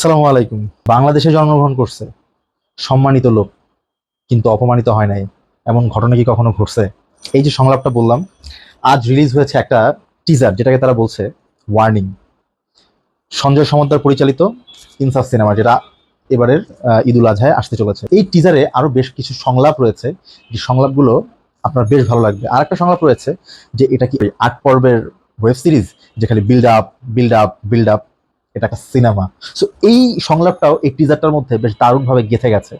আসসালামু আলাইকুম। বাংলাদেশে জন্মগ্রহণ করছে সম্মানিত লোক, কিন্তু অপমানিত হয় নাই। এমন ঘটনা কি কখনো ঘটছে? এই যে সংলাপটা বললাম, আজ রিলিজ হয়েছে একটা টিজার যেটাকে তারা বলছে ওয়ার্নিং সঞ্জয় সমদ্দার পরিচালিত ইনসাফ সিনেমা, যেটা এবারের ঈদুল আজহায় আসতে চলেছে। এই টিজারে আরও বেশ কিছু সংলাপ রয়েছে। যে সংলাপগুলো আপনার বেশ ভালো লাগবে। আর একটা সংলাপ রয়েছে যে এটা কি আট পর্বের ওয়েব সিরিজ যেখানে build up build up build up এটা একটা সিনেমা সো এই সংলাপটাও এই টিজারটার মধ্যে বেশ দারুণভাবে গেঁথে গেছে।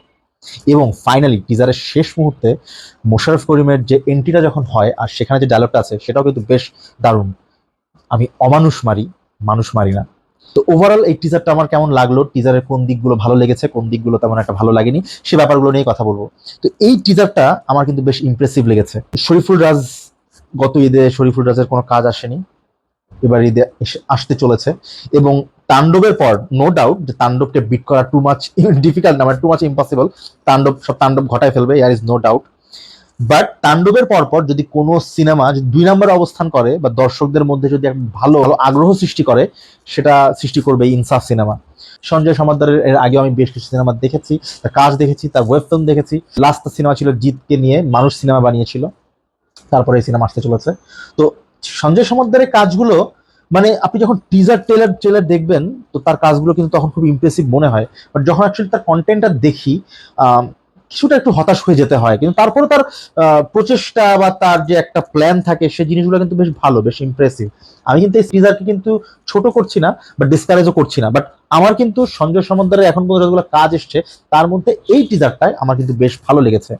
এবং ফাইনালি টিজারের শেষ মুহূর্তে মোশারফ করিমের যে এন্ট্রিটা যখন হয় আর সেখানে যে ডায়লগটা আছে, সেটাও কিন্তু বেশ দারুণ। আমি অমানুষ মারি, মানুষ মারি না। তো ওভারঅল এই টিজারটা আমার কেমন লাগল? টিজারের কোন দিকগুলো ভালো লেগেছে, কোন দিকগুলো তেমন একটা ভালো লাগেনি, সে ব্যাপারগুলো নিয়ে কথা বলব। তো এই টিজারটা আমার কিন্তু বেশ ইমপ্রেসিভ লেগেছে। শরীফুল রাজ, গত ঈদে শরীফুল রাজের কোনো কাজ আসেনি। এবার ঈদে আসতে চলেছে। এবং তাণ্ডবের পর নো ডাউট যে তাণ্ডবকে বিট করা টু মাচ ডিফিকাল্ট না মানে টু মাচ ইম্পসিবল তাণ্ডব, সব তাণ্ডব ঘটায় ফেলবে ইয়ার ইজ নো ডাউট বাট তাণ্ডবের পর পর যদি কোনো সিনেমা দুই নম্বরে অবস্থান করে, বা দর্শকদের মধ্যে যদি একটা ভালো ভালো আগ্রহ সৃষ্টি করে, সেটা সৃষ্টি করবে ইনসাফ সিনেমা সঞ্জয় সমাদ্দারের এর আগে আমি বেশ কিছু সিনেমা দেখেছি, তার কাজ দেখেছি, তার ওয়েব ফিল্ম দেখেছি। লাস্ট সিনেমা ছিল জিতকে নিয়ে মানুষ সিনেমা বানিয়েছিল, তারপরে এই সিনেমা আসতে চলেছে। তো সঞ্জয় সমাদ্দারের কাজগুলো মানে আপনি যখন টিজার ট্রেলার ট্রেলার দেখবেন, তো তার কাজগুলো কিন্তু তখন খুব ইমপ্রেসিভ মনে হয়। বাট যখন অ্যাকচুয়ালি তার কন্টেন্টটা দেখি কিছুটা একটু হতাশ হয়ে যেতে হয়। কিন্তু তারপরে তার প্রচেষ্টা বা তার যে একটা প্ল্যান থাকে সেই জিনিসগুলো কিন্তু বেশ ভালো, বেশ ইমপ্রেসিভ আমি কিন্তু এই টিজারকে কিন্তু ছোট করছি না বা ডিসকারেজও করছি না। বাট আমার কিন্তু সঞ্জয় সমদ্দারের এখন পর্যন্ত যতগুলো কাজ এসছে, তার মধ্যে এই টিজারটাই আমার কিন্তু বেশ ভালো লেগেছে।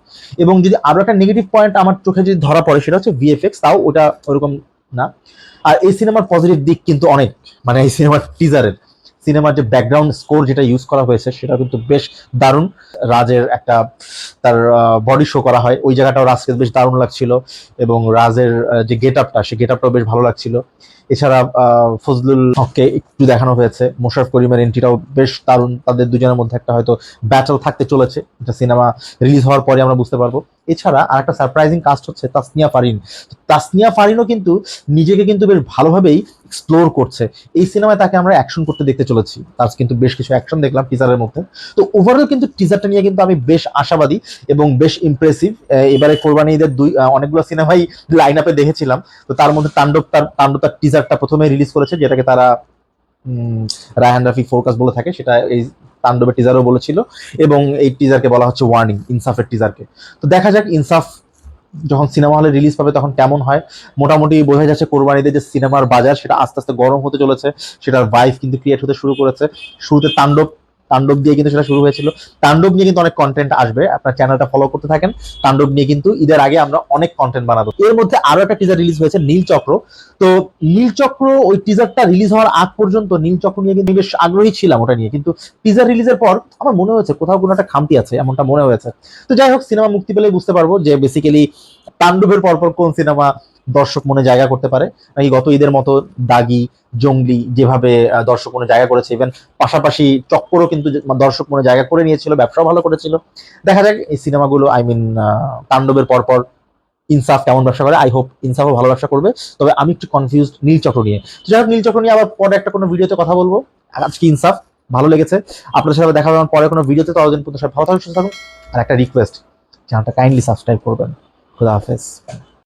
এবং যদি আরও একটা নেগেটিভ পয়েন্ট আমার চোখে যদি ধরা পড়ে, সেটা হচ্ছে ভিএফএক্স তাও ওটা ওরকম না? আর এই সিনেমার পজিটিভ দিক কিন্তু অনেক মানে এই সিনেমার টিজারের সিনেমার যে ব্যাকগ্রাউন্ড স্কোর যেটা ইউজ করা হয়েছে সেটা কিন্তু বেশ দারুণ। রাজের একটা, তার বডি শো করা হয়। ওই জায়গাটাও রাজকে বেশ দারুণ লাগছিল। এবং রাজের যে গেট আপটা সেই গেট আপটাও বেশ ভালো লাগছিল। এছাড়া ফজলুল হককে একটু দেখানো হয়েছে। মোশারফ করিমের এন্ট্রিটাও বেশ দারুণ। তাদের দুজনের মধ্যে একটা হয়তো ব্যাটল থাকতে চলেছে। এটা সিনেমা রিলিজ হওয়ার পরে আমরা বুঝতে পারব। এছাড়া আর একটা সারপ্রাইজিং কাস্ট হচ্ছে তাসনিয়া ফারিন। তাসনিয়া ফারিনও কিন্তু নিজেকে কিন্তু বেশ ভালোভাবেই এক্সপ্লোর করছে। এই সিনেমায় তাকে আমরা অ্যাকশন করতে দেখতে চলেছি। তার কিন্তু বেশ কিছু অ্যাকশন দেখলাম টিজারের মধ্যে। তো ওভারঅল কিন্তু টিজারটা নিয়ে কিন্তু আমি বেশ আশাবাদী এবং বেশ ইমপ্রেসিভ এবারে কোরবানি ঈদের দুই অনেকগুলো সিনেমাই লাইন আপে দেখেছিলাম। তো তার মধ্যে তাণ্ডব তার তাণ্ডব তার টিজারটা প্রথমে রিলিজ করেছে, যেটাকে তারা রায়হান রাফি ফোরকাস বলে থাকে। সেটা এই তাণ্ডবের টিজারও বলেছিল, এবং এই টিজারকে বলা হচ্ছে ওয়ার্নিং ইনসাফের টিজারকে তো দেখা যাক ইনসাফ যখন সিনেমা হলে রিলিজ পাবে তখন কেমন হয়। মোটামুটি বোঝা যাচ্ছে কোরবানিদের যে সিনেমার বাজার, সেটা আস্তে আস্তে গরম হতে চলেছে, সেটার ভাইভ কিন্তু ক্রিয়েট হতে শুরু করেছে। শুরুতে তাণ্ডব তাণ্ডব দিয়ে কিন্তু সেটা শুরু হয়েছিল। তাণ্ডব নিয়ে কিন্তু অনেক কন্টেন্ট আসবে, আপনার চ্যানেলটা ফলো করতে থাকেন। তাণ্ডব নিয়ে কিন্তু ঈদের আগে আমরা অনেক কন্টেন্ট বানাবো। এর মধ্যে আরও একটা টিজার রিলিজ হয়েছে, নীল চক্র। তো নীল চক্র ওই টিজারটা রিলিজ হওয়ার আগ পর্যন্ত নীল চক্র নিয়ে কিন্তু বেশ আগ্রহী ছিলাম ওটা নিয়ে। কিন্তু টিজার রিলিজের পর আমার মনে হয়েছে কোথাও কোনো একটা খামতি আছে, এমনটা মনে হয়েছে। তো যাই হোক সিনেমা মুক্তি পেলে বুঝতে পারব যে বেসিক্যালি তাণ্ডবের পরপর কোন সিনেমা দর্শক মনে জায়গা করতে পারে। নাকি গত ঈদের মতো দাগি, জঙ্গলি যেভাবে দর্শক মনে জায়গা করেছে ইভেন পাশাপাশি চক্করও কিন্তু দর্শক মনে জায়গা করে নিয়েছিল, ব্যবসাও ভালো করেছিল। দেখা যাক এই সিনেমাগুলো আই মিন তাণ্ডবের পরপর ইনসাফ কেমন ব্যবসা করে আই হোপ ইনসাফও ভালো ব্যবসা করবে। তবে আমি একটু কনফিউজ নীল চক্র নিয়ে। তো যাই হোক, নীল চক্র নিয়ে আবার পরে একটা কোনো ভিডিওতে কথা বলব। আজকে ইনসাফ ভালো লেগেছে। আপনার সাথে দেখা হবে পরে কোনো ভিডিওতে। ততদিন পর্যন্ত সবাই ভালো থাকুন, সুস্থ থাকুন। আর একটা রিকোয়েস্ট চ্যানেলটা কাইন্ডলি সাবস্ক্রাইব করবেন। খুদা হাফেজ।